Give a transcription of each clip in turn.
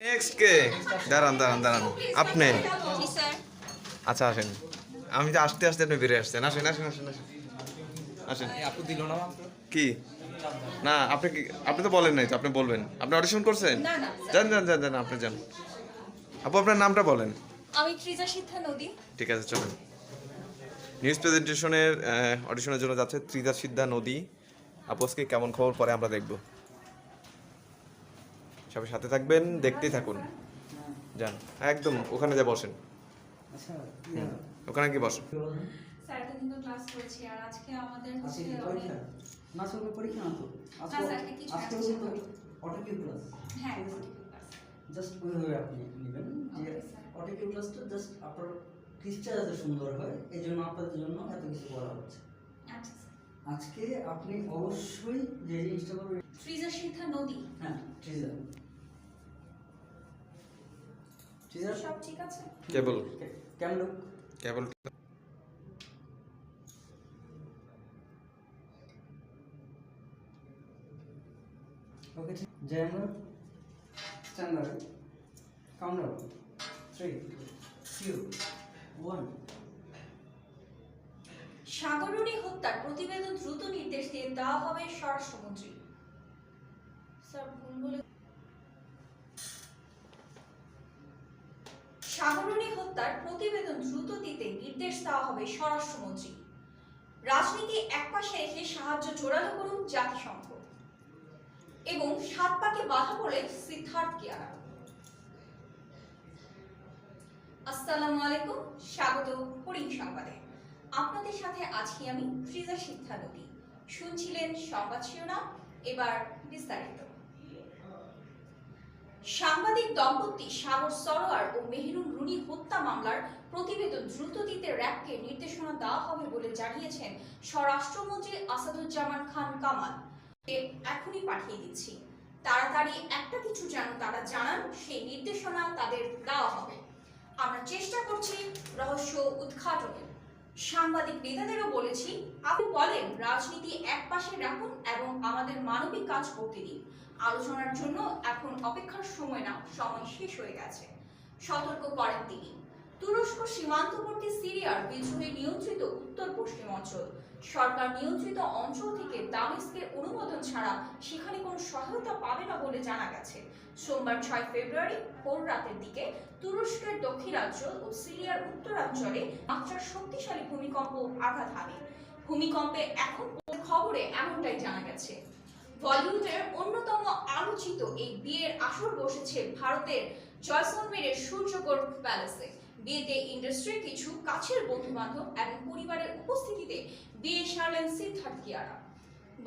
Next কে? দাঁড়ান দাঁড়ান দাঁড়ান। আপনি? আচ্ছা আসেন। আমি যে আসতে আসতে আপনি বেরিয়ে আসছেন। আসেন আসেন আসেন আসেন। আসেন। আপু দিল না কি? না আপনি কি আপনি তো বলেন নাই তো আপনি বলবেন। আপনি অডিশন করছেন? না, না, যান যান যান যান আপনি যান। আপু আপনার নামটা বলেন। আমি ত্রিজা সিদ্ধা নদী। ঠিক আছে চলেন। নিউজ প্রেজেন্টেশনের অডিশনের জন্য যাচ্ছে ত্রিদা সিদ্ধা নদী। আপু আজকে কেমন খবর? পরে আমরা দেখব। সবাই সাথে থাকবেন দেখতেই থাকুন। যান একদম ওখানে যা বসেন। আচ্ছা ওখানে কি বসেন স্যার এতদিন ক্লাস করেছি আর আজকে আমাদের হচ্ছে পরীক্ষা? না সব পরীক্ষা না তো? আজকে স্যার, কিছু আজকে তো অটোকিউ ক্লাস হ্যাঁ জাস্ট ওইভাবে আপনি নেবেন যে. অটোকিউ ক্লাসটা জাস্ট আপনার ক্রিস্টা যাতে সুন্দর হয় এই জন্য আপনাদের জন্য এত কিছু করা হচ্ছে। আচ্ছা আজকে আপনি অবশ্যই যে জিনিসটা করবেন ত্রিজা সিদ্ধা নদী। হ্যাঁ ট্রিজার সব ঠিক আছে? কেবল। কেমন কেবল। ওকে জয় আমরা কাউন্টার থ্রি টু ওয়ান সাগরণী হত্যার প্রতিবেদন দ্রুত নির্দেশ দিয়ে দেওয়া হবে স্বরাষ্ট্রমন্ত্রী। স্যার ভুল বলে হত্যার প্রতিবেদন দ্রুত দিতে নির্দেশ দেওয়া হবে স্বরাষ্ট্রমন্ত্রী। রাজনীতি একপাশে রেখে সাহায্য জোরালো করুন জাতিসংঘ। এবং সাত পাকে বাধা পড়ে সিদ্ধার্থ কিয়ারা। আসসালামু আলাইকুম, স্বাগত হরিণ সংবাদে। আপনাদের সাথে আছি আমি ফ্রিজা শিক্ষা নদী শুনছিলেন সংবাদ শিরোনাম, এবার বিস্তারিত। সাংবাদিক দম্পতি সাগর সরোয়ার ও মেহরুন রুনি হত্যা মামলার প্রতিবেদন দ্রুত দিতে র্যাবকে নির্দেশনা দেওয়া হবে বলে জানিয়েছেন স্বরাষ্ট্রমন্ত্রী আসাদুজ্জামান খান কামাল। এখনই পাঠিয়ে দিচ্ছি। তাড়াতাড়ি একটা কিছু যেন তারা জানান, সেই নির্দেশনা তাদের দেওয়া হবে। আমরা চেষ্টা করছি রহস্য উদ্ঘাটনের সাংবাদিক নেতাদেরও বলেছি, আপনি বলেন, রাজনীতি এক পাশে রাখুন এবং আমাদের মানবিক কাজ করতে দিন। আলোচনার জন্য এখন অপেক্ষার সময় না, সময় শেষ হয়ে গেছে। সতর্ক করেন তিনি। তুরস্ক সীমান্তবর্তী সিরিয়ার বিদ্রোহে নিয়ন্ত্রিত উত্তর পশ্চিম অঞ্চল। সরকার নিয়ন্ত্রিত অঞ্চল থেকে দামেস্কের অনুমোদন ছাড়া সেখানে কোনো সহায়তা পাবে না বলে জানা গেছে। সোমবার ছয় ফেব্রুয়ারি ভোর রাতের দিকে তুরস্কের দক্ষিণাঞ্চল ও সিরিয়ার উত্তরাঞ্চলে মাত্রার শক্তিশালী ভূমিকম্প আঘাত হানে। ভূমিকম্পে এখন খবরে এমনটাই জানা গেছে। বলিউডের অন্যতম আলোচিত এই বিয়ের আসর বসেছে ভারতের জয়সলমেরের সূর্যগড় প্যালেসে। বিয়েতে ইন্ডাস্ট্রির কিছু কাছের বন্ধু বান্ধব এবং পরিবারের উপস্থিতিতে বিয়ে সারলেন সিদ্ধার্থ কিয়ারা।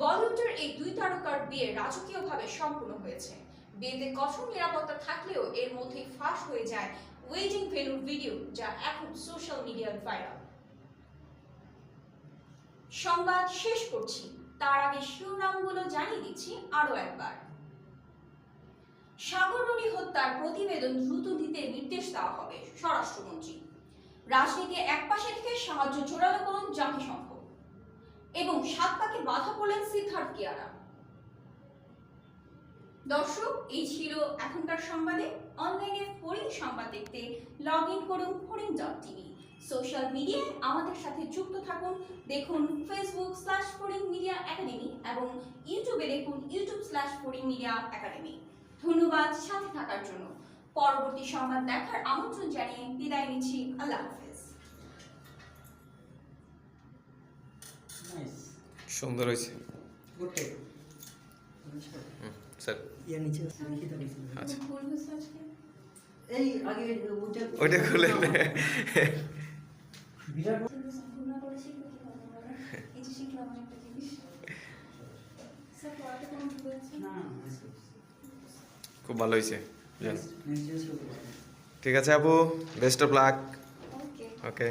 বলিউডের এই দুই তারকার বিয়ে রাজকীয়ভাবে সম্পূর্ণ হয়েছে। বিয়েতে কঠোর নিরাপত্তা থাকলেও এর মধ্যেই ফাঁস হয়ে যায় ওয়েডিং ভেন্যুর ভিডিও যা এখন সোশ্যাল মিডিয়ায় ভাইরাল সংবাদ শেষ করছি। তার আগে শিরোনামগুলো জানিয়ে দিচ্ছি আরও একবার। সাগররণী হত্যার প্রতিবেদন দ্রুত দিতে নির্দেশ দেওয়া হবে স্বরাষ্ট্রমন্ত্রী। রাজনীতি একপাশে থেকে সাহায্য জোরালো করুন জাতিসংঘ। এবং সাত পাকে বাধা পড়লেন সিদ্ধার্থ কিয়ারা। দর্শক, এই ছিল এখনকার সংবাদে। অনলাইনে ফরিং সংবাদ দেখতে লগ ইন করুন ফরিং ডট টিভি সোশ্যাল মিডিয়ায় আমাদের সাথে যুক্ত থাকুন দেখুন Facebook slash Foring media academy এবং ইউটিউবে দেখুন YouTube slash Foring media academy ধন্যবাদ সাথে থাকার জন্য। পরবর্তী সংবাদ দেখার আমন্ত্রণ জানিয়ে বিদায় নিচ্ছি। আল্লাহ হাফেজ। সুন্দর হয়েছে। আচ্ছা। ভুল হয়েছে আজকে? এই আগে ওইটা ওইটা খুলে বিরাট খুব ভালো হয়েছে ঠিক আছে আপু। Best of luck okay okay